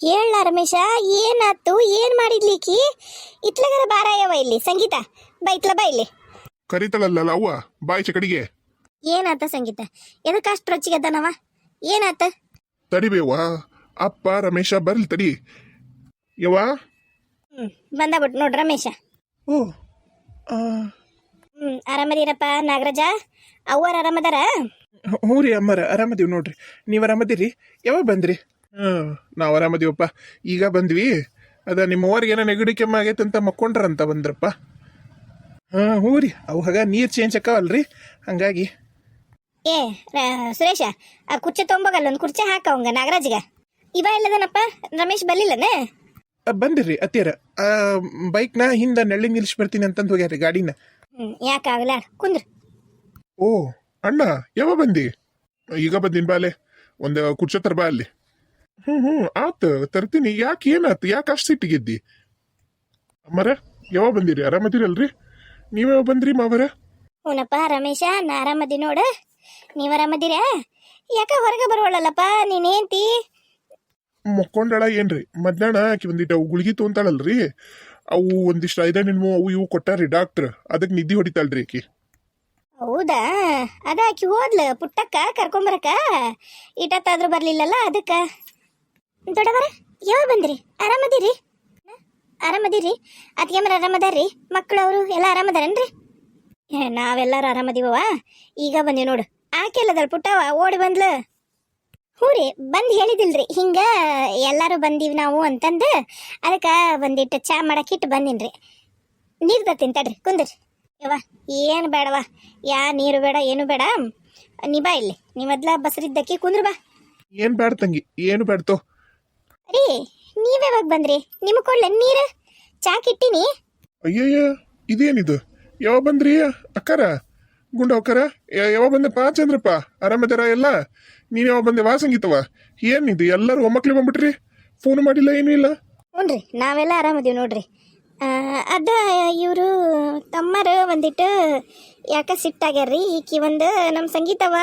ಹೇಳ ರಮೇಶ ಏನಾತು ಏನ್ ಮಾಡಿದ್ಲಿಕ್ಕಿ ಇತ್ಲಗರ ಬಾರಾಯವ ಇಲ್ಲಿ. ಸಂಗೀತ ಬೈತ್ಲ ಬೈಲಿ ಬಾ ಇಲ್ಲಿ. ಕರಿತಾಳಲ್ಲ ಅವ್ವ? ಬಾಯಿ ಚಕಡಿಗೆ ಏನಾತ ಸಂಗೀತ? ಎದಕ್ಕೆ ಅಷ್ಟು ರೊಚ್ಚಿಗೆದ್ದನವ ಏನಾತ ತಡಿಬೇವ ಅಪ್ಪ ರಮೇಶ ಬರ್ಲಿ ತಡಿ. ಯವ್ವ? ಹ್ಮ್ ಬಿಟ್ ನೋಡ್ ರಮೇಶ. ಓ ಆ, ಹ್ಮ್ ಆರಾಮದಿರಪ್ಪ ನಾಗರಾಜ? ಅವ್ವರ ಆರಾಮದಾರ? ಹ್ಞೂ ರೀ ಅಮ್ಮರ ಆರಾಮದೀವಿ ನೋಡ್ರಿ. ನೀವು ಆರಾಮದಿರಿ? ಯಾವಾಗ ಬಂದ್ರಿ? ಹಾಂ ನಾವು ಆರಾಮದೀವಪ್ಪ ಈಗ ಬಂದ್ವಿ. ಅದ ನಿಮ್ಮ ಅವ್ರಿಗೆ ಏನೋ ನೆಗಡಿ ಕೆಮ್ಮ ಆಗೈತೆ ಅಂತ ಮಕ್ಕೊಂಡ್ರಂತ ಬಂದ್ರಪ್ಪ. ಹಾಂ ಹ್ಞೂ ರೀ. ಅವು ಹಾಗ ನೀರು ಚೇಂಜ್ ಅಕ್ಕಾವಲ್ರಿ? ಹಂಗಾಗಿ. ಏ ರ- ಸುರೇಶ ಆ ಕುರ್ಚಿ ತೊಂಬೋಗಲ್ಲ ಒಂದು ಕುರ್ಚಿ ಹಾಕ ಅವಂಗ ನಾಗರಾಜ್ಗ. ಇವ ಇಲ್ಲದನಪ್ಪ? ರಮೇಶ್ ಅತ್ತಿರ ಆ, ಬಂದಿರ್ರಿ ಅತ್ತಿಯರ. ಬೈಕ್ನ ಹಿಂದೆ ನೆಳ್ಳಿ ನಿಲ್ಸಿ ಬರ್ತೀನಿ ಅಂತಂದು ಹೋಗ್ಯಾರಿ ಗಾಡಿನ. ಹ್ಮ್ ಯಾಕಾಗಲ್ಲ ಕುಂದ್ರ. ಓ ಅಣ್ಣ ಯಾವ ಬಂದಿ? ಈಗ ಬಂದಿನ ಬಾಲೆ. ಒಂದು ಕುರ್ಚಿ ತರ ಬಾ ಅಲ್ಲಿ. ಹ್ಞೂ ಹ್ಞೂ ಆತ. ತರ್ತೀನಿ. ಯಾಕೆ ಏನಾತು? ಯಾಕೆ ಅಷ್ಟು ಸಿಟ್ಟಿಗೆದ್ದಿ ಅಮ್ಮರ ಯಾವಾಗ ಬಂದಿರಿ? ಆರಾಮದಿರಲ್ರಿ? ನೀವ್ಯಾವ ಬಂದ್ರಿ ಮಾವರ? ಹೂನಪ್ಪ ರಮೇಶ ನಾ ಆರಾಮದಿ ನೋಡ. ನೀವ್ ಆರಾಮದಿರ? ಯಾಕ ಹೊರಗೆ ಬರೋಳಲ್ಲಪ್ಪ ನೀನೇಂತಿ ಮಕ್ಕೊಂಡಳ ಏನ್ರಿ? ಮಧ್ಯಾಹ್ನ ಆಕಿ ಒಂದಿಟ್ಟು ಅವು ಗುಳಿಗೆ ತೊಗೊಂತಾಳಲ್ರಿ ಅವು ಒಂದಿಷ್ಟು ಐದ ನಿನ್ಮು ಅವು ಇವು ಕೊಟ್ಟಾರಿ ಡಾಕ್ಟ್ರ್. ಅದಕ್ಕೆ ನಿದ್ದೆ ಹೊಡಿತಾಳ್ರಿ ಆಕಿ. ಹೌದಾ? ಅದ ಆಕಿ ಹೋದ್ಲ ಪುಟ್ಟಕ್ಕ ಕರ್ಕೊಂಬರಕ ಇಟತ್ತಾದ್ರೂ ಬರ್ಲಿಲ್ಲಲ್ಲ ಅದಕ್ಕ. ದೊಡ್ಡವರ ಯಾವ ಬಂದ್ರಿ? ಆರಾಮದಿರಿ? ಆರಾಮದಿರಿ? ಆರಾಮದಿರಿ ಅತ್ಗೆಮರ ಆರಾಮದಾರ್ರಿ? ಮಕ್ಕಳು ಅವರು ಎಲ್ಲ ಆರಾಮದಾರನ್ರಿ? ನಾವೆಲ್ಲರೂ ಆರಾಮದಿವವ ಈಗ ಬಂದಿವಿ ನೋಡು. ಆಕೆಲ್ಲದಳ ಪುಟ್ಟವ ಓಡಿ ಬಂದ್ಲ. ಹ್ಞೂ ರೀ ಬಂದು ಹೇಳಿದಿಲ್ರಿ. ಹಿಂಗ ಎಲ್ಲರೂ ಬಂದೀವಿ ನಾವು ಅಂತಂದು ಅದಕ್ಕೆ ಒಂದಿಟ್ಟು ಚಾ ಮಾಡಕ್ಕಿಟ್ಟು ಬಂದಿನ್ರಿ. ನೀರು ಬರ್ತೀನಿ ತಡ್ರಿ, ಕುಂದ್ರಿ. ಯವ್ವ, ಏನು ಬೇಡವ ಯಾ, ನೀರು ಬೇಡ, ಏನು ಬೇಡ. ನೀ ಇಲ್ಲಿ. ನೀ ಮೊದ್ಲ ಬಸರಿದ್ದಕ್ಕೆ ಕುಂದ್ರ ಬಾ. ಏನು ಬೇಡ ತಂಗಿ, ಏನು ಬ್ಯಾಡ್ತೋ ರೀ ನೀವ್ಯಾವಾಗ ಬಂದ್ರಿ? ನಿಮ್ ಕೊಡ್ಲೆ ನೀರು? ಚಾ ಕಿಟ್ಟಿನಿ? ಅಯ್ಯಯ್ಯ ಇದೇನಿದು? ಯಾವಾಗ ಬಂದ್ರಿ ಅಕ್ಕಾರ? ಗುಂಡ ಅಕ್ಕಾರ ಯಾವಾಗ ಬಂದಪ್ಪ ಚಂದ್ರಪ್ಪ ಆರಾಮದಾರ ಎಲ್ಲ? ನೀನ್ ಯಾವಾಗ ಬಂದೆ? ವಾ ಸಂಗೀತವ ಏನಿದು ಎಲ್ಲರೂ ಒಮ್ಮಕ್ಲೆ ಬಂದ್ಬಿಟ್ರಿ? ಫೋನ್ ಮಾಡಿಲ್ಲ ಏನೂ ಇಲ್ಲ? ರೀ ನಾವೆಲ್ಲ ಆರಾಮದೀವಿ ನೋಡ್ರಿ. ಅದ ಇವರು ತಮ್ಮರು ಒಂದಿಟ್ಟು ಯಾಕೆ ಸಿಟ್ಟಾಗ್ಯಾರ್ರಿ ಈಕಿ ಒಂದು ನಮ್ಮ ಸಂಗೀತವ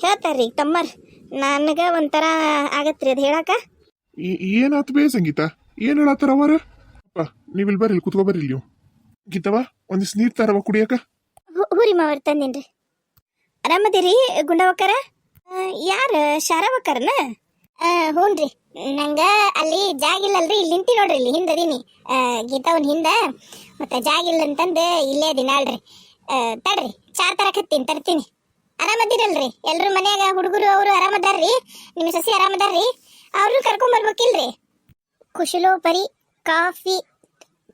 ಹೇಳ್ತಾರ್ರಿ ತಮ್ಮರ್. ನನಗೆ ಒಂಥರ ರೀ ಅದು ಹೇಳಾಕ? ಈ- ಏನಾತು ಬೇ ಸಂಗೀತ? ಏನು ಹೇಳತ್ತಾರ ಅವರ ಅಪ್ಪ ನೀವಿಲ್ ಬರ್ರಿ ಕುತ್ಕೋ ಬರ್ರಿ ನೀವು ಗೀತವ ಒಂದಿಷ್ಟು ನೀರ್ ತರವ ಕುಡಿಯಕ? ಹುರಿ ಮಾವರ್ ತಂದಿನ್ರಿ. ಆರಾಮದಿರಿ, ಗುಂಡವಕ್ಕರ? ಯಾರು, ಶಾರವಕ್ಕರನ? ಹ್ಞೂನ್ರಿ ನಂಗ ಅಲ್ಲಿ ಜಾಗಿಲ್ಲಲ್ರಿ ಇಲ್ಲಿ ನಿಂತಿ ನೋಡ್ರಿ, ಇಲ್ಲಿ ಹಿಂದೆ ಹಿಂದದೀನಿ ಗೀತಾವನ್ ಹಿಂದ. ಮತ್ತೆ ಜಾಗಿಲ್ಲ ಅಂತಂದು ಇಲ್ಲೇ ಅದಿನಾಳ್ರಿ ತಡ್ರಿ, ಚಾ ತರಕತ್ತೀನಿ, ತರ್ತೀನಿ. ಆರಾಮದಿರಲ್ರಿ? ಎಲ್ಲರೂ ಮನ್ಯಾಗ ಹುಡುಗರು ಅವರು ಆರಾಮದಾರ್ರಿ? ನಿಮ್ಮ ಸಸಿ ಆರಾಮದಾರ್ರಿ? ಅವ್ರನ್ನೂ ಕರ್ಕೊಂಡ್ ಬರ್ಬೇಕಿಲ್ರಿ? ಕುಶಲೋಪರಿ ಕಾಫಿ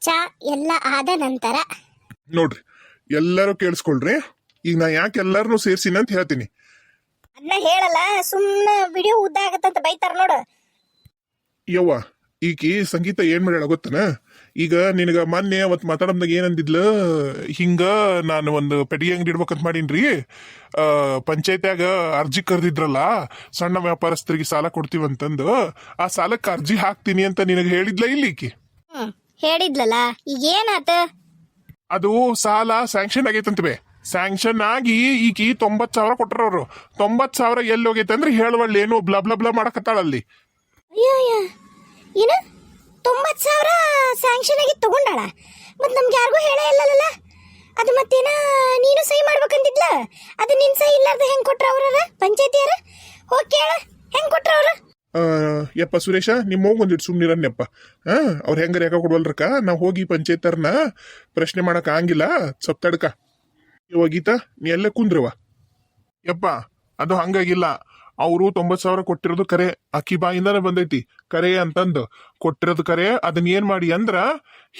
ಚಾ ಎಲ್ಲ ಆದ ನಂತರ. ನೋಡ್ರಿ ಎಲ್ಲರೂ ಕೇಳಿಸ್ಕೊಳ್ರಿ. ಈಗ ನಾ ಯಾಕೆ ಎಲ್ಲಾರನು ಸೇರ್ಸಿನ ಅಂತ ಹೇಳ್ತೀನಿ. ಅದನ್ನ ಹೇಳಲ್ಲ ಸುಮ್ಮನೆ ವಿಡಿಯೋ ಉದ್ದ ಆಗತ್ತಂತ ಬೈತಾರ ನೋಡು. ಯವ್ವ ಈಕಿ ಸಂಗೀತ ಏನ್ ಮಾಡ್ಯಾಳ ಗೊತ್ತನ? ಈಗ ನಿನಗ ಮೊನ್ನೆ ಅವತ್ ಮಾತಾಡಮ್ದಾಗ ಏನಂದಿದ್ಲ? ಹಿಂಗ ನಾನು ಒಂದು ಪೆಟ್ಟಿಗೆ ಅಂಗಡಿ ಇಡ್ಬೇಕಂತ ಮಾಡೀನ್ರಿ. ಪಂಚಾಯತ್ಯಾಗ ಅರ್ಜಿ ಕರೆದಿದ್ರಲ್ಲ ಸಣ್ಣ ವ್ಯಾಪಾರಸ್ಥರಿಗೆ ಸಾಲ ಕೊಡ್ತೀವಂತಂದು ಆ ಸಾಲಕ್ಕೆ ಅರ್ಜಿ ಹಾಕ್ತೀನಿ ಅಂತ ನಿನಗೆ ಹೇಳಿದ್ಲ ಇಲ್ಲಿ ಈಕಿ ಹ್ಮ್ ಹೇಳಿದ್ಲಲ್ಲ ಈಗ ಏನಾತ? ಅದು ಸಾಲ ಸ್ಯಾಂಕ್ಷನ್ ಆಗೈತಂತ ಬೇ. ಸ್ಯಾಂಕ್ಷನ್ ಆಗಿ ಈಕಿ ತೊಂಬತ್ ಸಾವಿರ ಕೊಟ್ರ ಅವರು. ತೊಂಬತ್ ಸಾವಿರ ಎಲ್ಲಿ ಹೋಗೈತೆ ಅಂದ್ರೆ ಹೇಳುವಳ್ಳಿ ಏನು ಬ್ಲಬ್ಲಬ್ಲ ಬ್ಲಾ ಬ್ಲಾ ಮಾಡಕತ್ತಾಳಲ್ಲಿ. ಅಯ್ಯ ಏನು? ತೊಂಬತ್ತು ಸಾವಿರ ಸ್ಯಾಂಕ್ಷನ್ ಆಗಿ ತಗೊಂಡಾಳ. ಮತ್ತೆ ನಮ್ಗೆ ಯಾರಿಗೂ ಹೇಳೇ ಇಲ್ಲಲ್ಲ ಅದು ಮತ್ತೇನ, ನೀನು ಸಹಿ ಮಾಡ್ಬೇಕಂತಿದ್ಲ ಅದು ನಿನ್ ಸಹಿ ಇಲ್ಲಾರ್ದ ಹೆಂಗ್ ಕೊಟ್ರ ಅವ್ರ ಪಂಚಾಯತಿಯರ ಹೋಗಿ ಕೇಳ, ಹೆಂಗ್ ಕೊಟ್ರ ಅವ್ರ? ಯಪ್ಪ ಸುರೇಶ ನಿಮ್ಮ ಹೋಗಿ ಒಂದಿಟ್ಟು ಸುಮ್ಮನಿರನ್ಯಪ್ಪ ಹಾ ಅವ್ರು ಹೆಂಗೆ ರೇಖಾ ಕೊಡ್ವಲ್ರಕ್ಕ? ನಾವು ಹೋಗಿ ಪಂಚಾಯತರ್ನ ಪ್ರಶ್ನೆ ಮಾಡಕ್ ಆಗಂಗಿಲ್ಲ. ಸ್ವಲ್ಪ ತಡ್ಕ. ಇವಾಗ ನೀ ಎಲ್ಲೇ ಕುಂದ್ರವ. ಯಪ್ಪ, ಅದು ಹಂಗಾಗಿಲ್ಲ. ಅವರು ತೊಂಬತ್ ಸಾವಿರ ಕೊಟ್ಟಿರೋದು ಕರೆ ಅಕ್ಕಿ ಬಾಯಿಂದಾನೆ ಬಂದೈತಿ. ಕರೆ ಅಂತಂದು. ಕೊಟ್ಟಿರೋದು ಕರೆ ಅದನ್ನ ಏನ್ ಮಾಡಿ ಅಂದ್ರ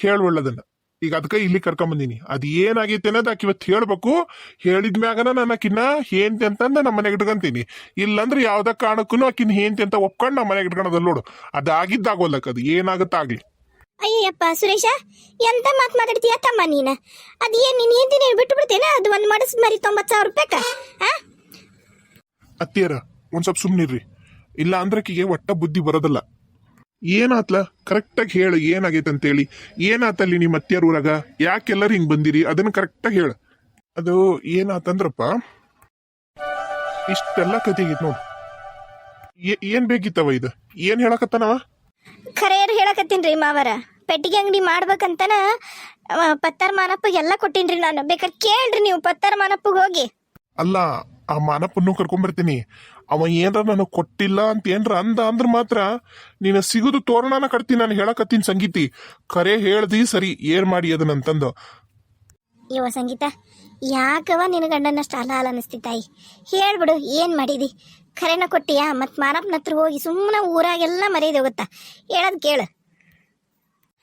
ಹೇಳುವಳ್ಳದನ್ನ ಈಗ ಅದಕ್ಕೆ ಇಲ್ಲಿ ಕರ್ಕೊಂಬಂದಿನಿ. ಅದು ಏನಾಗೈತೆ ಅನ್ನೋದು ಆಕಿ ಇವತ್ತು ಹೇಳ್ಬೇಕು. ಹೇಳಿದ್ಮ್ಯಾಗನ ನಾನು ಆಕಿನ ಹೇಂತಿ ಅಂತಂದ ನಮ್ಮ ಮನೆಗೆ ಇಟ್ಕೊಂತೀನಿ. ಇಲ್ಲಂದ್ರೆ ಯಾವ್ದ ಕಾರಣಕ್ಕೂ ಆಕಿನ ಹೇಂತಿ ಅಂತ ಒಪ್ಕೊಂಡು ನಮ್ಮ ಮನೆಗೆ ಇಟ್ಕೊಳೋದಲ್ಲ ನೋಡು. ಅದಾಗಿದ್ದಾಗೋಲ್ಲಕ್ಕ ಅದು ಏನಾಗುತ್ತಾಗ್ಲಿ. ಅಯ್ಯಪ್ಪ ಸುರೇಶ ಎಂತ ಮಾತು ಮಾತಾಡ್ತೀಯ ತಮ್ಮ ನೀನ? ಅದು ಏನ್ ನೀನ್ ಏನ್ ಬಿಟ್ಟು ಬಿಡ್ತೇನೆ? ಅದು ಒಂದು ಮಡಸ್ ಮರಿ ತೊಂಬತ್ತು ಸಾವಿರ ರೂಪಾಯಿ ಅತ್ತಿಯರ ಒಂದ್ ಸ್ವಲ್ಪ ಸುಮ್ನಿರ್ರಿ ಇಲ್ಲ ಅಂದ್ರೆ ಕಿಗೆ ಒಟ್ಟ ಬುದ್ಧಿ ಬರೋದಲ್ಲ. ಏನಾತ್ಲ? ಕರೆಕ್ಟಾಗಿ ಹೇಳು ಏನಾಗೈತೆ ಅಂತೇಳಿ. ಏನಾತಲ್ಲಿ ನಿಮ್ಮ ಅತ್ತಿಯರ ಊರಾಗ? ಯಾಕೆಲ್ಲರೂ ಹಿಂಗೆ ಬಂದಿರಿ? ಅದನ್ನ ಕರೆಕ್ಟಾಗಿ ಹೇಳು. ಅದು ಏನಾತಂದ್ರಪ್ಪ? ಇಷ್ಟೆಲ್ಲ ಕತೆ ಆಗೈತೆ ನೋಡು. ಏನ್ ಬೇಕಿತ್ತವ ಇದು? ಏನ್ ಹೇಳಕತ್ತನವ? ಖರೆಯರ್ ಹೇಳಕತ್ತೀನ್ರಿ ಮಾವರ. ಪೆಟ್ಟಿಗೆ ಅಂಗಡಿ ಮಾಡ್ಬೇಕಂತನ ಪತ್ತಾರ್ ಮಾನಪ್ಪಗೆ ಎಲ್ಲ ಕೊಟ್ಟಿನ್ರಿ ನಾನು. ಬೇಕಾದ್ರೆ ಕೇಳ್ರಿ ನೀವು ಪತ್ತಾರ್ ಮಾನಪ್ಪಗೆ ಹೋಗಿ. ಅಲ್ಲ ಆ ಮಾನಪ್ಪನ್ನು ಕರ್ಕೊಂಬರ್ತೀನಿ ಅವ ಏನ್ರ ನನಗೆ ಕೊಟ್ಟಿಲ್ಲ ಅಂತ ಏನ್ರ ಅಂದ ಅಂದ್ರ ಮಾತ್ರ ನೀನು ಸಿಗುದು ತೋರಣನ ಕಟ್ತೀನಿ ನಾನು ಹೇಳಕತ್ತೀನಿ ಸಂಗೀತಿ. ಕರೆ ಹೇಳ್ದಿ ಸರಿ, ಏನ್ ಮಾಡಿ ಅದನ್ನಂತಂದು ಇವ ಸಂಗೀತ, ಯಾಕವ ನಿನ್ನ ಗಂಡನಷ್ಟು ಅಲ ಅಲ ಅನಿಸ್ತಿದ್ದಾಯಿ ತಾಯಿ? ಹೇಳ್ಬಿಡು, ಏನು ಮಾಡಿದಿ? ಕರೆನ ಕೊಟ್ಟಿಯಾ? ಮತ್ತು ಮಾರಪ್ಪನ ಹತ್ರ ಹೋಗಿ ಸುಮ್ಮನೆ ಊರಾಗೆಲ್ಲ ಮರ್ಯಾದೆ ಹೋಗುತ್ತಾ? ಹೇಳೋದು ಕೇಳು.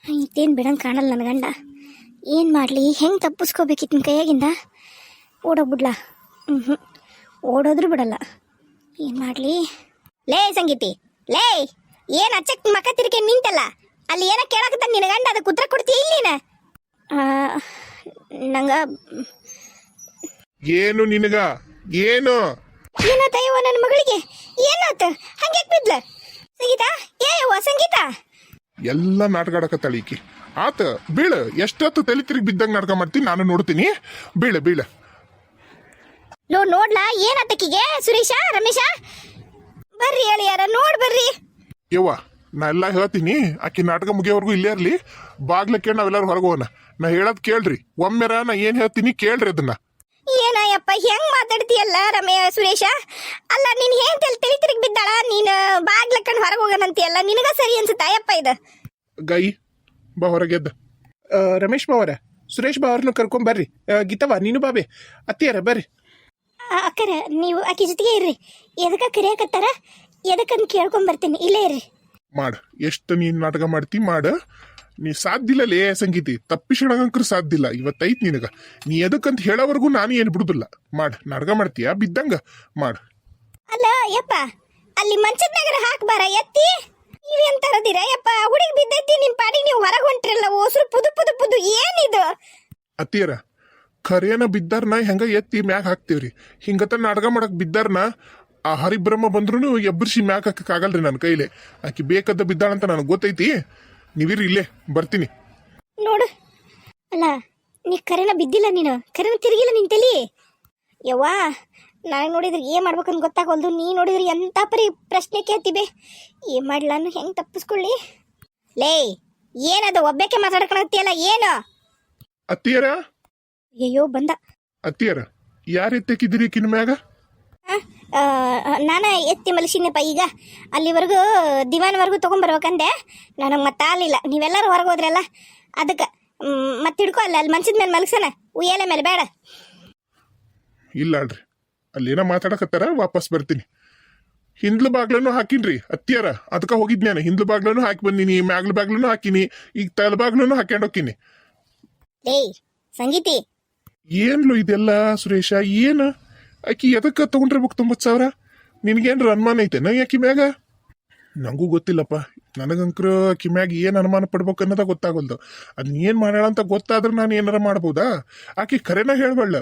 ಇತ್ತೇನು ಬಿಡಂಗೆ ಕಾಣಲ್ಲ ನನ್ನ ಗಂಡ. ಏನು ಮಾಡಲಿ? ಹೆಂಗೆ ತಪ್ಪಿಸ್ಕೋಬೇಕಿತ್ತು ಕೈಯಾಗಿಂದ? ಓಡೋಗ್ಬಿಡ್ಲಾ ಹ್ಞೂ ಓಡೋದ್ರು ಬಿಡಲ್ಲ. ಏನು ಮಾಡಲಿ? ಲೇ ಸಂಗೀತಿ ಲೇ ಏನು ಅಚ್ಚಕ್ ಮಕ ತಿರ್ಕೆ ನಿಂತಲ್ಲ? ಅಲ್ಲಿ ಏನೋ ಕೇಳಕತ್ತ ನಿನ್ನ ಗಂಡ ಅದಕ್ಕೆ ಉತ್ತರ ಕೊಡ್ತೀಯ ಇಲ್ಲಿ ನೀನು? ನಂಗ ಏನು ನಿನಗ? ಏನು? ಏನಾತ ಇವ ನನ್ನ ಮಗಳಿಗೆ? ಏನಾತ? ಹಂಗೆ ಬಿದ್ಲ? ಸಂಗೀತ ಏ ಯವ್ವ ಸಂಗೀತ. ಎಲ್ಲ ನಾಟಕ ಆಡಕತ್ತಾಳ ಈಕಿ. ಆತ ಬೀಳ ಎಷ್ಟೊತ್ತು ತಲೆ ತಿರುಗಿ ಬಿದ್ದಂಗ ನಾಟಕ ಮಾಡ್ತೀನಿ ನಾನು ನೋಡ್ತೀನಿ. ಬೀಳ ಬೀಳ. ನೋ ನೋಡ್ಲಾ? ಏನಾತಕ್ಕಿಗೆ ಸುರೇಶ? ರಮೇಶ? ಬರ್ರಿ ಹೇಳಿ ಯಾರ ನೋಡ್ ಬರ್ರಿ. ಯವ್ವ ನಾ ಎಲ್ಲ ಹೇಳ್ತೀನಿ. ಆಕಿ ನಾಟಕ ಮುಗಿಯೋವರೆಗೂ ಇಲ್ಲೇ ಇರ್ಲಿ. ಬಾಗ್ಲಕ್ಕೆ ನಾವೆಲ್ಲರೂ ಹೊರಗೆ ಹೋಗೋಣ. ನಾ ಹೇಳೋದು ಕೇಳ್ರಿ. ಒಮ್ಮೆರ ನಾ ಏನು ಹೇಳ್ತೀನಿ ಕೇಳ್ರಿ ಅದನ್ನ. ಏನಯ್ಯಪ್ಪ ಹೆಂಗ್ ಮಾತಾಡ್ತೀಯಲ್ಲ ರಮೇ ಸುರೇಶ? ಅಲ್ಲ ನೀನ್ ಏನ್ ತಲೆ ತಲೆ ತಿರುಗಿ ಬಿದ್ದಾಳ. ನೀನು ಬಾಗ್ಲಕ್ಕಂಡ್ ಹೊರಗೆ ಹೋಗೋಣಂತೀಯಲ್ಲ ನಿನಗ ಸರಿ ಅನ್ಸುತ್ತಾ ಅಯ್ಯಪ್ಪ ಇದು? ಗೈ ಬಾ ಹೊರಗೆದ್ದ ರಮೇಶ್ ಬಾವರ ಸುರೇಶ್ ಬಾವ್ರನ್ನ ಕರ್ಕೊಂಡ್ ಬರ್ರಿ. ಗೀತವ್ವ ನೀನು ಬಾಬೆ ಅತ್ತಿಯರ ಬರ್ರಿ. ಅಕ್ಕರ ನೀವು ಆಕೆ ಜೊತೆಗೆ ಇರ್ರಿ. ಎದಕ್ಕ ಕರಿಯಾಕತ್ತಾರ? ಎದಕ್ಕಂತ ಕೇಳ್ಕೊಂಡ್ ಬರ್ತೀನಿ. ಇಲ್ಲೇ ಇರ್ರಿ. ಮಾಡ. ಎಷ್ಟು ನೀನ್ ನಾಟಕ ಮಾಡ್ತಿ ಮಾಡ. ನೀ ಸಾಧ್ಯ ಲೇ ಸಂಗೀತಿ. ತಪ್ಪಿಸಣಗಂಕ್ರ ಸಾಧ್ಯ ಇಲ್ಲ. ಇವತ್ತೈತ್ ನಿನಗ. ನೀ ಎದಕ್ಕಂತ ಹೇಳೋವರೆಗೂ ನಾನು ಏನು ಬಿಡುದಿಲ್ಲ. ಮಾಡ. ನಾಟಕ ಮಾಡ್ತೀಯಾ? ಬಿದ್ದಂಗ. ಮಾಡ. ಅಲ್ಲ ಯಪ್ಪ ಅಲ್ಲಿ ಮಂಚದ ನಗರ ಹಾಕ್ಬಾರ ಎತ್ತಿ. ನೀವೇನ್ ತರದಿರ? ಯಪ್ಪ ಹುಡುಗಿ ಬಿದ್ದೈತಿ ನಿಮ್ ಪಾಡಿಗೆ ನೀವು ಹೊರಗೆ ಹೊಂಟ್ರಲ್ಲ ಓಸ್ರು ಪುದು ಪುದು ಪುದು. ಏನಿದು? ಅತ್ತಿಯರ ಖರೇನ ಬಿದ್ದಾರ್ನ ಹೆಂಗ ಎತ್ತಿ ಮ್ಯಾಗ ಹಾಕ್ತೀವ್ರಿ? ಹಿಂಗತ ಅಡ್ಗ ಮಾಡಕ್ ಬಿದ್ದಾರ್ನ ಆ ಹರಿಬ್ರಹ್ಮ ಬಂದ್ರು ಎಬ್ಬರ್ಸಿ ಮ್ಯಾಗ ಹಾಕಕ್ಕಾಗಲ್ರಿ ನನ್ನ ಕೈಲಿ. ಆಕಿ ಬೇಕದ್ದ ಬಿದ್ದಾಳಂತ ನನಗೆ ಗೊತ್ತೈತಿ. ನೀವಿರಿ ಇಲ್ಲೇ ಬರ್ತೀನಿ. ನೋಡು. ಅಲ್ಲ ನೀ ಕರೆನ ಬಿದ್ದಿಲ್ಲ ನೀನು? ಕರೆನ ತಿರುಗಿಲ್ಲ ನಿನ್ ತಲಿ? ಯವ್ವಾ ನಾನು ನೋಡಿದ್ರೆ ಏನ್ ಮಾಡ್ಬೇಕಂತ ಗೊತ್ತಾಗೋಲ್ದು. ನೀ ನೋಡಿದ್ರೆ ಎಂತ ಪರಿ ಪ್ರಶ್ನೆ ಕೇಳ್ತಿಬೆ ಏನ್ ಮಾಡ್ಲಾನು ಹೆಂಗ್ ತಪ್ಪಿಸ್ಕೊಳ್ಳಿ? ಲೇ ಏನದು ಒಬ್ಬಕ್ಕೆ ಮಾತಾಡ್ಕೊಳತ್ತಿಯಲ್ಲ ಏನು? ಅತ್ತಿಯರ ಅಯ್ಯೋ ಬಂದ. ಅತ್ತಿಯರ ಯಾರು ಎತ್ತಕ್ಕಿದ್ದೀರಿ ಕಿನ್ ಮ್ಯಾಗ? ನಾನು ಎತ್ತಿ ಮಲಸಿನಪ್ಪ ಈಗ. ಅಲ್ಲಿವರೆಗೂ ದಿವಾನ್ವರೆಗೂ ತೊಗೊಂಬರ್ಬೇಕಂದೆ ನನಗೆ ಮತ್ತೆ ಆಲಿಲ್ಲ ನೀವೆಲ್ಲರೂ ಹೊರಗೆ ಹೋದ್ರಲ್ಲ? ಅದಕ್ಕೆ ಮತ್ತೆ ಹಿಡ್ಕೊ ಅಲ್ಲ ಅಲ್ಲಿ ಮನ್ಸಿದ ಮೇಲೆ ಮಲಗ್ಸನ ಉಯ್ಯಾಲೆ ಮೇಲೆ ಬೇಡ. ಇಲ್ಲ ಅಲ್ರಿ ಅಲ್ಲೇನೋ ಮಾತಾಡಕತ್ತಾರ ವಾಪಸ್ ಬರ್ತೀನಿ. ಹಿಂದ್ಲ ಬಾಗ್ಲನ್ನು ಹಾಕಿನ್ರಿ ಅತ್ತಿಯರ. ಅದಕ್ಕೆ ನಾನು ಹಿಂದ್ಲ ಬಾಗ್ಲನ್ನು ಹಾಕಿ ಬಂದಿನಿ ಮ್ಯಾಗ್ಲ ಬಾಗ್ಲನ್ನು ಹಾಕಿನಿ ಈಗ ತಲ ಬಾಗ್ಲನ್ನು ಹಾಕ್ಯಂಡ್ ಹೋಗ್ತೀನಿ. ಏಯ್ ಸಂಗೀತಿ ಏನ್ಲು ಇದೆಲ್ಲ, ಸುರೇಶ? ಏನು? ಆಕಿ ಎದಕ್ಕೆ ಬುಕ್ ತೊಂಬತ್ತು ಸಾವಿರ? ನಿನಗೇನ್ರ ಅನುಮಾನ ಐತೆನ ಆಕಿ ಮ್ಯಾಗ? ನಂಗೂ ಗೊತ್ತಿಲ್ಲಪ್ಪ. ನನಗಂಕ್ರ ಆಕಿ ಮ್ಯಾಗ ಏನು ಅನುಮಾನ ಪಡ್ಬೇಕು ಅನ್ನೋದ ಗೊತ್ತಾಗಲ್ದು. ಅದನ್ನ ಏನು ಮಾಡ್ಯಾಳ ಅಂತ ಗೊತ್ತಾದ್ರೆ ನಾನು ಏನಾರ ಮಾಡ್ಬೋದಾ? ಆಕಿ ಕರೆನ ಹೇಳ್ಬಳ್ಳ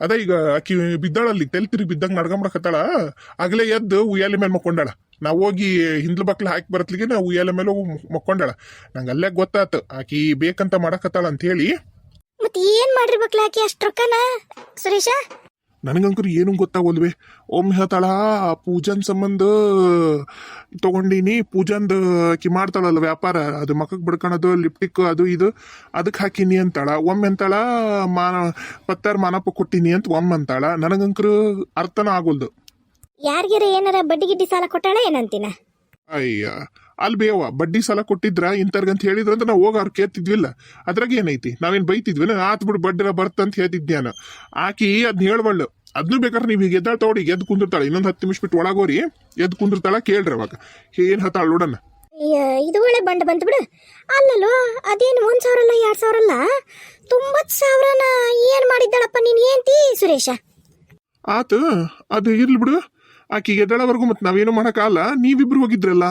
ಅದ ಈಗ ಆಕಿ ಬಿದ್ದಾಳಲ್ಲಿ, ತೆಲ್ ತಿರುಗಿ ಬಿದ್ದಂಗೆ ನಡ್ಕೊಂಬಿಡಕತ್ತಾಳ ಆಗಲೇ ಎದ್ದು ಉಯ್ಯಾಲೆ ಮೇಲೆ ಮಕ್ಕೊಂಡಾಳ. ನಾವು ಹೋಗಿ ಹಿಂದ್ಲು ಬಕ್ಲ ಹಾಕಿ ಬರತ್ಲಿಗೆ ನಾವು ಉಯ್ಯಾಲೆ ಮೇಲೆ ಹೋಗಿ ಮಕ್ಕೊಂಡಾಳ. ನಂಗೆ ಅಲ್ಲೇ ಗೊತ್ತಾತು. ಆಕಿ ಬೇಕಂತ ಮಾಡಕತ್ತಾಳ ಅಂತ ಹೇಳಿ ಮತ್ತೆ ಏನ್ ಮಾಡಿರ್ಬೇಕಲ್ಲ ಆಕೆ ಅಷ್ಟು ರೊಕ್ಕನ? ಸುರೇಶ? ನನಗಂಕರು ಏನು ಗೊತ್ತಾಗೋಲ್ವೆ? ಒಮ್ಮೆ ಹೇಳ್ತಾಳ ಪೂಜನ್ ಸಂಬಂಧ ತಗೊಂಡೀನಿ ಪೂಜಂದ ಆಕಿ ಮಾಡ್ತಾಳಲ್ಲ ವ್ಯಾಪಾರ ಅದು ಮಕ್ಕಕ್ಕೆ ಬಿಡ್ಕೊಳೋದು ಲಿಪ್ಟಿಕ್ ಅದು ಇದು ಅದಕ್ಕೆ ಹಾಕಿನಿ ಅಂತಾಳ. ಒಮ್ಮೆ ಅಂತಾಳ ಮಾನ ಪತ್ತಾರ ಮಾನಪ್ಪ ಕೊಟ್ಟಿನಿ ಅಂತ ಒಮ್ಮೆ ಅಂತಾಳ. ನನಗಂಕರು ಅರ್ಥನ ಆಗೋಲ್ದು. ಯಾರಿಗಾರ ಏನಾರ ಬಡ್ಡಿ ಗಿಡ್ಡಿ ಸಾಲ ಕೊಟ್ಟಾಳ ಏನಂತೀನ? ಅಯ್ಯ ಅಲ್ಲಿ ಬೇವ ಬಡ್ಡಿ ಸಾಲ ಕೊಟ್ಟಿದ್ರ ಇಂಥರ್ಗಂತ ಹೇಳಿದ್ರು ಅಂತ ನಾವು ಹೋಗ ಅವ್ರು ಕೇಳ್ತಿದ್ವಿಲ್ಲ. ಅದ್ರಾಗ ಏನೈತಿ? ನಾವೇನು ಬೈತಿದ್ವಿ ಆತ್ ಬಿಡು ಬಡ್ಡಿರ ಬರ್ತಂತ ನಾನು ಆಕಿ ಅದ್ನ ಹೇಳ್ಬಳ್ಳು ಅದನ್ನು ಬೇಕಾದ್ರೆ ನೀವು ಈಗ ಎದ್ದಾಳ ತೊಗೊಡಿ ಎದ್ದು ಕುಂದಿರ್ತಾಳೆ. ಇನ್ನೊಂದು ಹತ್ತು ನಿಮಿಷ ಬಿಟ್ಟು ಒಳಗೋರಿ. ಎದ್ದು ಕುಂದಿರ್ತಾಳ ಕೇಳ್ರಿ ಅವಾಗ. ಏನು ಹತ್ತಾಳ ನೋಡೋಣ. ಇದು ಒಳ್ಳೆ ಬಂಡ ಬಂತು ಬಿಡು. ಅಲ್ಲಲ್ಲೋ ಅದೇನು ಒಂದು ಸಾವಿರ ಅಲ್ಲ ಎರಡ್ ಸಾವಿರ ಅಲ್ಲ ತೊಂಬತ್ತು ಸಾವಿರನ ಏನು ಮಾಡಿದ್ದಾಳಪ್ಪ ನೀನ್ ಏನ್ತಿ ಸುರೇಶ? ಆತು ಅದು ಇರ್ಲಿ ಬಿಡು. ಆಕಿ ಎದ್ದಾಳವರೆಗೂ ಮತ್ತೆ ನಾವೇನು ಮಾಡೋಕ್ಕಾಗಲ್ಲ ನೀವಿಬ್ರು ಹೋಗಿದ್ರಲ್ಲ.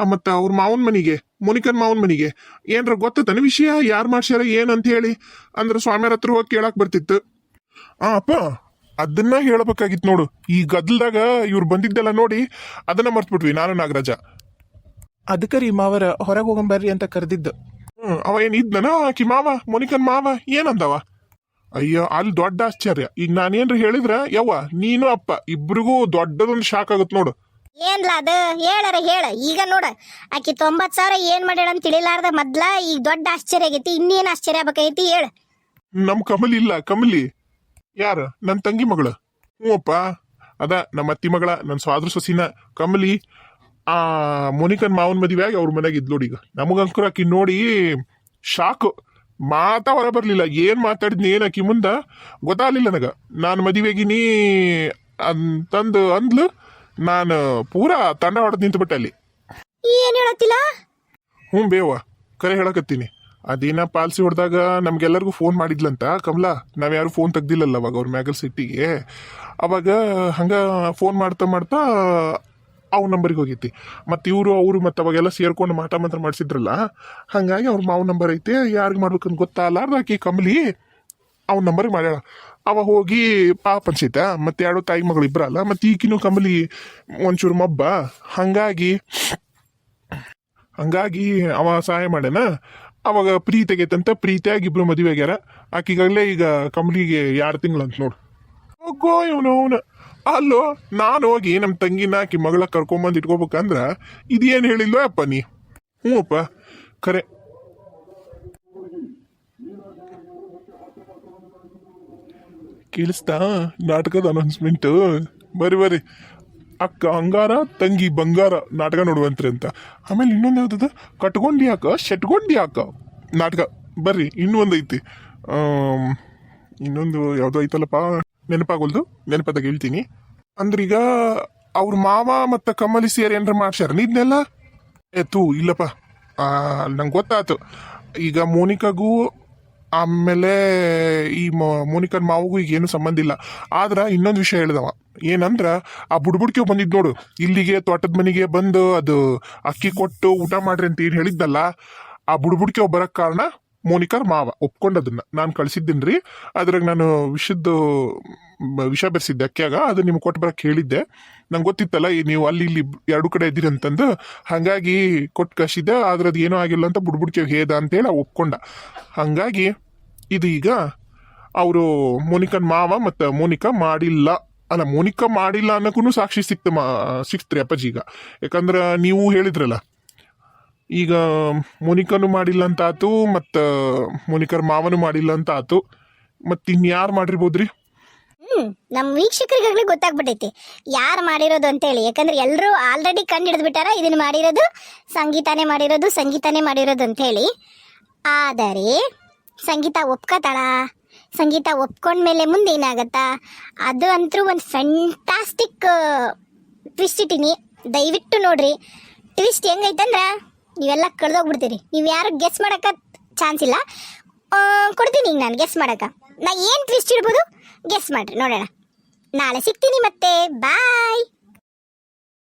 ಮತ್ತ ಅವ್ರ ಮಾವನ ಮನಿಗೆ ಮುನಿಕನ್ ಮಾವನ ಮನಿಗೆ. ಏನ್ರ ಗೊತ್ತತನ ವಿಷಯ? ಯಾರು ಮಾಡ್ಸ್ಯಾರ ಏನ್ ಅಂತ ಹೇಳಿ? ಅಂದ್ರೆ ಸ್ವಾಮಿಯರ ಹತ್ರ ಹೋಗಿ ಕೇಳಕ್ಕೆ ಬರ್ತಿತ್ತು. ಆ ಅಪ್ಪ ಅದನ್ನ ಹೇಳಬೇಕಾಗಿತ್ತು ನೋಡು. ಈ ಗದ್ದಲದಾಗ ಇವ್ರು ಬಂದಿದ್ದೆಲ್ಲ ನೋಡಿ ಅದನ್ನ ಮರ್ತ್ಬಿಟ್ವಿ ನಾನು ನಾಗರಾಜ. ಅದಕ್ಕೆ ರೀ ಮಾವರ ಹೊರಗೆ ಹೋಗಂಬರ್ರಿ ಅಂತ ಕರೆದಿದ್ದು. ಅವ ಏನು ಇದ್ನನ ಆಕಿ ಮಾವ ಮುನಿಕನ್ ಮಾವ ಏನಂದವ? ಅಯ್ಯೋ ಅಲ್ಲಿ ದೊಡ್ಡ ಆಶ್ಚರ್ಯ. ಈಗ ನಾನೇನ್ರ ಹೇಳಿದ್ರ ಯವ್ವ ನೀನು ಅಪ್ಪ ಇಬ್ರಿಗೂ ದೊಡ್ಡದೊಂದು ಶಾಕ್ ಆಗುತ್ತೆ ನೋಡು. ಏನ್ಲ ಅದ? ಹೇಳರ, ಹೇಳ. ಈಗ ನೋಡ, ಆಕಿ ತೊಂಬತ್ ಸಾವಿರ ಏನ್ ಮಾಡ್ಯಾಳ ಅಂತ ತಿಳಿಲಾರ್ದ ಮೊದ್ಲ ಈಗ ದೊಡ್ಡ ಆಶ್ಚರ್ಯ ಆಗೈತಿ, ಇನ್ನೇನ್ ಆಶ್ಚರ್ಯ ಆಗ್ಬೇಕೈತಿ ಹೇಳ. ನಮ್ ಕಮಲಿ ಇಲ್ಲ, ಕಮಲಿ. ಯಾರ? ನನ್ ತಂಗಿ ಮಗಳು. ಹ್ಞೂ ಅಪ್ಪ. ಅದ ನಮ್ಮ ಅತ್ತಿ ಮಗಳ ನನ್ನ ಸ್ವಾದ್ರ ಸೊಸಿನ ಕಮಲಿ. ಆ ಮೋನಿಕನ್ ಮಾವನ್ ಮದುವೆಯಾಗಿ ಅವ್ರ ಮನೆಗೆ ಇದ್ಲು ಈಗ. ನಮಗಂಕರ ಆಕಿ ನೋಡಿ ಶಾಕ್. ಮಾತಾ ಹೊರ ಬರ್ಲಿಲ್ಲ. ಏನ್ ಮಾತಾಡಿದ್ನಿ, ಏನ್ ಆಕಿ ಮುಂದ? ಗೊತ್ತಾಗ್ಲಿಲ್ಲ ನನಗ. ನಾನು ಮದುವೆಗಿನಿ ಅಂತಂದು ಅಂದ್ಲು. ನಾನು ಪೂರಾ ತಂಡ ಹೊಡೆದ್ ನಿಂತ್ಬಿಟ್ಟೆ ಅಲ್ಲಿ. ಏನ್ ಹೇಳತ್ತಿಲ್ಲ? ಹ್ಞೂ ಬೇವ. ಕರೆ ಹೇಳಕತ್ತೀನಿ. ಅದೇನ ಪಾಲ್ಸಿ ಹೊಡೆದಾಗ ನಮ್ಗೆಲ್ಲರಿಗೂ ಫೋನ್ ಮಾಡಿದ್ಲಂತ ಕಮಲಾ ನಾವ್ಯಾರು ಫೋನ್ ತೆಗ್ದಿಲ್ಲಲ್ಲ ಅವಾಗ ಅವ್ರ ಮ್ಯಾಗಲ್ ಸಿಟ್ಟಿಗೆ. ಅವಾಗ ಹಂಗ ಫೋನ್ ಮಾಡ್ತಾ ಮಾಡ್ತಾ ಅವ್ನ ನಂಬರಿಗೆ ಹೋಗೈತಿ ಮತ್ತು ಇವರು ಅವರು ಮತ್ತು ಅವಾಗೆಲ್ಲ ಸೇರ್ಕೊಂಡು ಮಾತಾ ಮಂತ್ರ ಮಾಡಿಸಿದ್ರಲ್ಲ ಹಂಗಾಗಿ ಅವ್ರ ಮಾವ ನಂಬರ್ ಐತೆ ಯಾರಿಗೆ ಮಾಡ್ಬೇಕಂತ ಗೊತ್ತಾಗಲಾರ್ದ ಆಕಿ ಕಮಲಿ. ಅವ್ನ ನಂಬರ್ಗೆ ಮಾಡ್ಯಾಳ. ಅವ ಹೋಗಿ ಪಾಪ ಅನ್ಸಿತ ಮತ್ತೆ ಎರಡು ತಾಯಿ ಮಗಳು ಇಬ್ಬರಲ್ಲ ಮತ್ತು ಈಗಿನೂ ಕಮಲಿ ಒಂಚೂರು ಮಬ್ಬ. ಹಂಗಾಗಿ ಹಂಗಾಗಿ ಅವ ಸಹಾಯ ಮಾಡ್ಯಾನ. ಅವಾಗ ಪ್ರೀತಿ ಆಗೈತಂತ ಪ್ರೀತಿಯಾಗಿ ಇಬ್ರು ಮದುವೆ ಆಗ್ಯಾರ. ಆಕಿಗಾಗಲೇ ಈಗ ಕಮಲಿಗೆ ಎರಡು ತಿಂಗಳಂತ ನೋಡು. ಹೋಗೋ ಇವನು ಅವನ. ಅಲ್ಲೋ, ನಾನು ಹೋಗಿ ನಮ್ಮ ತಂಗಿನ ಆಕಿ ಮಗಳ ಕರ್ಕೊಂಬಂದು ಇಟ್ಕೋಬೇಕಂದ್ರ ಇದೇನು ಹೇಳಿಲ್ವಾ ಅಪ್ಪ ನೀ? ಹ್ಞೂ ಅಪ್ಪ ಖರೆ ಕೇಳಿಸ್ತಾ ನಾಟಕದ ಅನೌನ್ಸ್ಮೆಂಟು ಬರ್ರಿ ಬರ್ರಿ ಅಕ್ಕ ಅಂಗಾರ, ತಂಗಿ ಬಂಗಾರ ನಾಟಕ ನೋಡುವಂತ್ರಿ ಅಂತ. ಆಮೇಲೆ ಇನ್ನೊಂದು ಯಾವ್ದದ? ಕಟ್ಕೊಂಡು ಯಾಕ ಶೆಟ್ಕೊಂಡು ಯಾಕ ನಾಟಕ. ಬರ್ರಿ, ಇನ್ನೂ ಒಂದು ಐತಿ. ಇನ್ನೊಂದು ಯಾವುದೋ ಐತಲ್ಲಪ್ಪ? ನೆನಪಾಗೋಲ್ದು? ನೆನಪದ ಹೇಳ್ತೀನಿ. ಅಂದ್ರೆ ಈಗ ಅವ್ರ ಮಾವ ಮತ್ತು ಕಮಲಿ ಸೇರಿ ಏನಾರ ಮಾಡ್ಸ್ಯಾರ ಇದನ್ನೆಲ್ಲ? ಏ, ತೂ, ಇಲ್ಲಪ್ಪ. ನಂಗೆ ಗೊತ್ತಾಯ್ತು ಈಗ ಮೋನಿಕಾಗೂ ಆಮೇಲೆ ಈ ಮೋನಿಕನ್ ಮಾವಗೂ ಈಗ ಏನು ಸಂಬಂಧ ಇಲ್ಲ. ಆದ್ರೆ ಇನ್ನೊಂದು ವಿಷಯ ಹೇಳಿದವ. ಏನಂದ್ರ ಆ ಬುಡ್ಬುಡ್ಕಿ ಬಂದಿದ್ ನೋಡು. ಇಲ್ಲಿಗೆ ತೋಟದ ಮನೆಗೆ ಬಂದು ಅದು ಅಕ್ಕಿ ಕೊಟ್ಟು ಊಟ ಮಾಡ್ರಿ ಅಂತ ಏನು ಹೇಳಿದ್ದಲ್ಲ, ಆ ಬುಡ್ಬುಡ್ಕಿ ಬರಕ್ ಕಾರಣ ಮೋನಿಕರ್ ಮಾವ. ಒಪ್ಕೊಂಡದನ್ನ. ನಾನು ಕಳ್ಸಿದ್ದೀನ್ರಿ. ಅದ್ರಾಗ ನಾನು ವಿಷದ್ದು ವಿಷ ಬೆರೆಸಿದ್ದೆ ಅಕ್ಕಿಯಾಗ. ಅದು ನಿಮ್ಗೆ ಕೊಟ್ಟು ಬರಕ್ಕೆ ಹೇಳಿದ್ದೆ. ನಂಗೆ ಗೊತ್ತಿತ್ತಲ್ಲ ನೀವು ಅಲ್ಲಿ ಇಲ್ಲಿ ಎರಡು ಕಡೆ ಇದ್ದೀರಿ ಅಂತಂದು. ಹಾಗಾಗಿ ಕೊಟ್ಟು ಕಸಿದ ಆದ್ರೆ ಅದು ಏನೂ ಆಗಿಲ್ಲ ಅಂತ ಬುಡ್ಬುಡ್ಕೆ ಹೇದ ಅಂತೇಳಿ ಒಪ್ಕೊಂಡ. ಹಾಗಾಗಿ ಇದು ಈಗ ಅವರು ಮೋನಿಕನ್ ಮಾವ ಮತ್ತು ಮೋನಿಕಾ ಮಾಡಿಲ್ಲ. ಅಲ್ಲ, ಮೋನಿಕಾ ಮಾಡಿಲ್ಲ ಅನ್ನೋಕ್ಕೂ ಸಾಕ್ಷಿ ಸಿಕ್ತ ಮಾ, ಸಿಕ್ತ್ರಿ ಅಪ್ಪಾಜಿ ಈಗ. ಯಾಕಂದ್ರೆ ನೀವು ಹೇಳಿದ್ರಲ್ಲ, ಈಗ ಮೋನಿಕಾನು ಮಾಡಿಲ್ಲ ಅಂತ ಆತು, ಮತ್ತು ಮೋನಿಕರ್ ಮಾವನು ಮಾಡಿಲ್ಲ ಅಂತ ಆತು. ಮತ್ತು ಇನ್ಯಾರು ಮಾಡಿರ್ಬೋದ್ರಿ? ಹ್ಮ್, ನಮ್ ವೀಕ್ಷಕರಿಗಾಗ್ಲೇ ಗೊತ್ತಾಗ್ಬಿಟ್ಟೈತಿ ಯಾರು ಮಾಡಿರೋದು ಅಂತೇಳಿ. ಯಾಕಂದ್ರೆ ಎಲ್ಲರೂ ಆಲ್ರೆಡಿ ಕಂಡು ಹಿಡಿದು ಬಿಟ್ಟಾರ ಇದನ್ನ ಮಾಡಿರೋದು ಸಂಗೀತಾನೇ ಮಾಡಿರೋದು ಸಂಗೀತಾನೇ ಮಾಡಿರೋದು ಅಂತೇಳಿ. ಆದರೆ, ಸಂಗೀತ ಒಪ್ಕೋತಾಳ? ಸಂಗೀತ ಒಪ್ಕೊಂಡ್ಮೇಲೆ ಮುಂದೆ ಏನಾಗತ್ತಾ? ಅದು ಅಂತೂ ಒಂದು ಫ್ಯಾಂಟಾಸ್ಟಿಕ್ ಟ್ವಿಸ್ಟ್ ಇಟ್ಟಿನಿ. ದಯವಿಟ್ಟು ನೋಡ್ರಿ. ಟ್ವಿಸ್ಟ್ ಹೆಂಗೈತಂದ್ರ? ನೀವೆಲ್ಲ ಕಳ್ದೋಗ್ಬಿಡ್ತೀರಿ. ನೀವು ಯಾರು ಗೆಸ್ ಮಾಡಕ ಚಾನ್ಸ್ ಇಲ್ಲ. ಕೊಡ್ತೀನಿ ಈಗ ನಾನು ಗೆಸ್ ಮಾಡಕ. ನಾ ಏನು ಟ್ವಿಸ್ಟ್ ಇಡ್ಬೋದು? ಗೆಸ್ ಮಾಡ್ರಿ ನೋಡೋಣ. ನಾಳೆ ಸಿಗ್ತೀನಿ ಮತ್ತೆ ಬಾಯ್